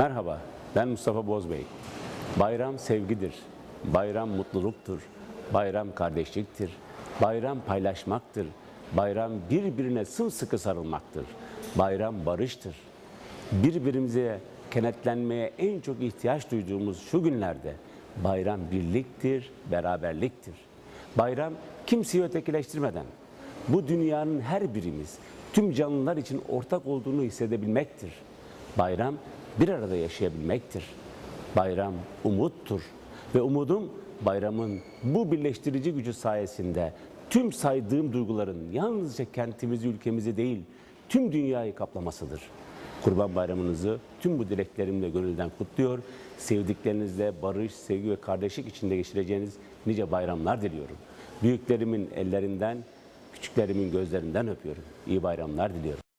Merhaba, ben Mustafa Bozbey. Bayram sevgidir, bayram mutluluktur, bayram kardeşliktir, bayram paylaşmaktır, bayram birbirine sımsıkı sarılmaktır, bayram barıştır. Birbirimize kenetlenmeye en çok ihtiyaç duyduğumuz şu günlerde bayram birliktir, beraberliktir. Bayram kimseyi ötekileştirmeden, bu dünyanın her birimiz tüm canlılar için ortak olduğunu hissedebilmektir. Bayram bir arada yaşayabilmektir. Bayram umuttur ve umudum bayramın bu birleştirici gücü sayesinde tüm saydığım duyguların yalnızca kentimizi, ülkemizi değil, tüm dünyayı kaplamasıdır. Kurban Bayramınızı tüm bu dileklerimle gönülden kutluyor. Sevdiklerinizle barış, sevgi ve kardeşlik içinde geçireceğiniz nice bayramlar diliyorum. Büyüklerimin ellerinden, küçüklerimin gözlerinden öpüyorum. İyi bayramlar diliyorum.